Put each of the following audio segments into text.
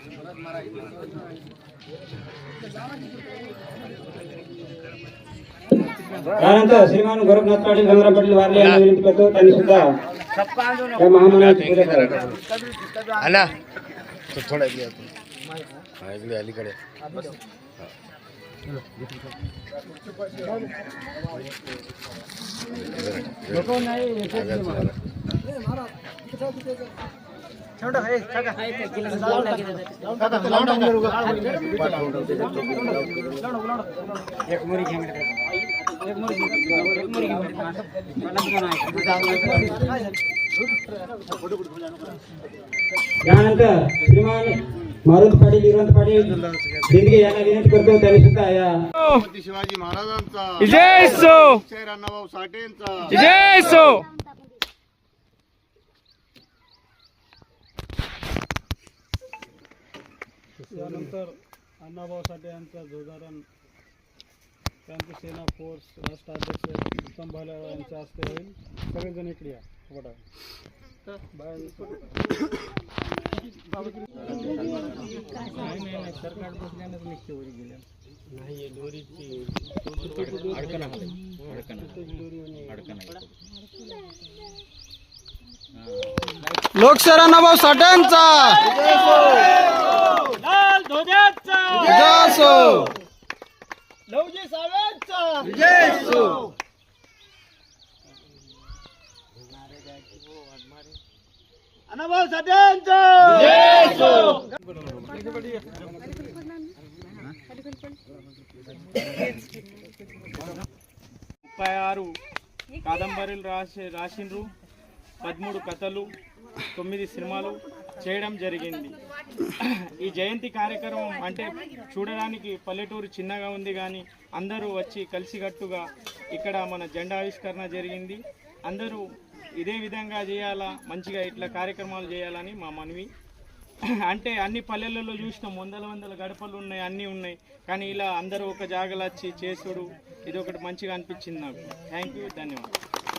त्यानंतर श्रीमान गोरखनाथ पाटील संग्राम पाटील वारले यांना विनंती करतो त्यांनी सुद्धा त्या महामानाची पूजा करा थोडा इकडे अलीकडे नाही शिवाजी महाराज जय सो राणाभाऊ साठे जय सो त्यानंतर अण्णाभाऊ साठे यांचा ध्वजारण त्यांचे सेना फोर्स राष्ट्राध्यक्ष उत्तम भालेराव यांच्या हस्ते होईल सगळेजण इकडे या सरकार बसल्यानंच निघते वरी गेल्या साठ्यांचा ముప్పై ఆరు కాదంబరీలు రాసి రాసిండ్రు పదమూడు కథలు తొమ్మిది సినిమాలు చేయడం జరిగింది ఈ జయంతి కార్యక్రమం అంటే చూడడానికి పల్లెటూరు చిన్నగా ఉంది కానీ అందరూ వచ్చి కలిసికట్టుగా ఇక్కడ మన జెండా ఆవిష్కరణ జరిగింది అందరూ ఇదే విధంగా చేయాలా మంచిగా ఇట్లా కార్యక్రమాలు చేయాలని మా మనవి అంటే అన్ని పల్లెలలో చూసినాం వందల వందల గడపలు ఉన్నాయి అన్నీ ఉన్నాయి కానీ ఇలా అందరూ ఒక జాగలు వచ్చి చేసుడు ఇది ఒకటి మంచిగా అనిపించింది నాకు థ్యాంక్ యూ ధన్యవాదాలు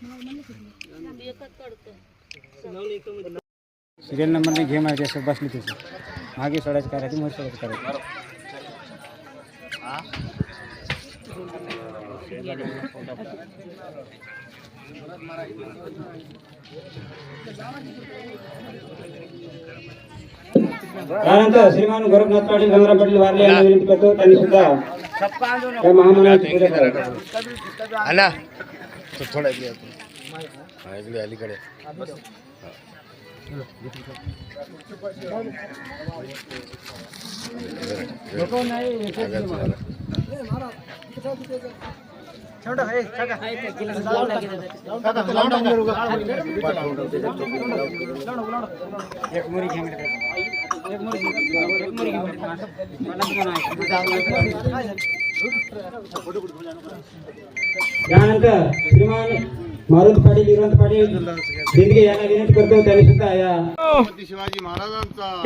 सिरियल नंबरने घे माझ्या जसं बसली तसं मागे सोडायचं करायचं मग सोडायचं त्यानंतर श्रीमान गोरखनाथ पाटिल गंगरा पाटील वारले यांना विनंती तो थोडा इकडे येतो हा इकडे अलीकडे एक मुरी घेऊन त्यानंतर श्रीमान मारुत पाटील विरंत पाटील यांना विनंती करतो त्यांनी सुद्धा या शिवाजी महाराजांचा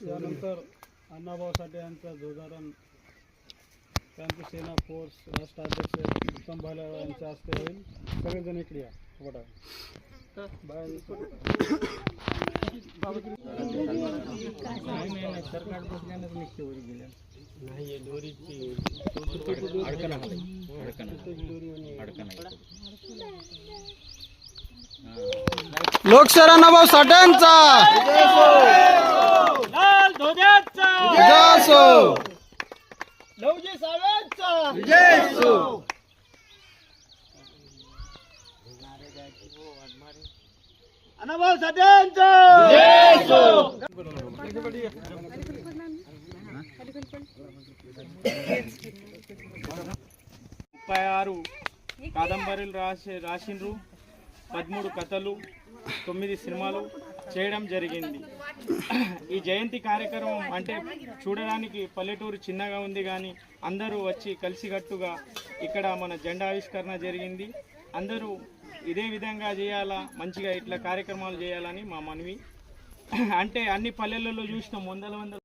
त्यानंतर अण्णाभाऊ साठे यांचा कानपूर सेना फोर्स राष्ट्राध्यक्ष उत्तम हस्ते हो सगळेजण इकडे या वडा सरकार बसल्यानंच निघते ముప్పై ఆరు కాదంబరీలు రాసి రాసిండ్రు పదమూడు కథలు తొమ్మిది సినిమాలు చేయడం జరిగింది ఈ జయంతి కార్యక్రమం అంటే చూడడానికి పల్లెటూరు చిన్నగా ఉంది కానీ అందరూ వచ్చి కలిసికట్టుగా ఇక్కడ మన జెండా ఆవిష్కరణ జరిగింది అందరూ ఇదే విధంగా చేయాలా మంచిగా ఇట్లా కార్యక్రమాలు చేయాలని మా మనవి అంటే అన్ని పల్లెలలో చూసినాం వందల వందల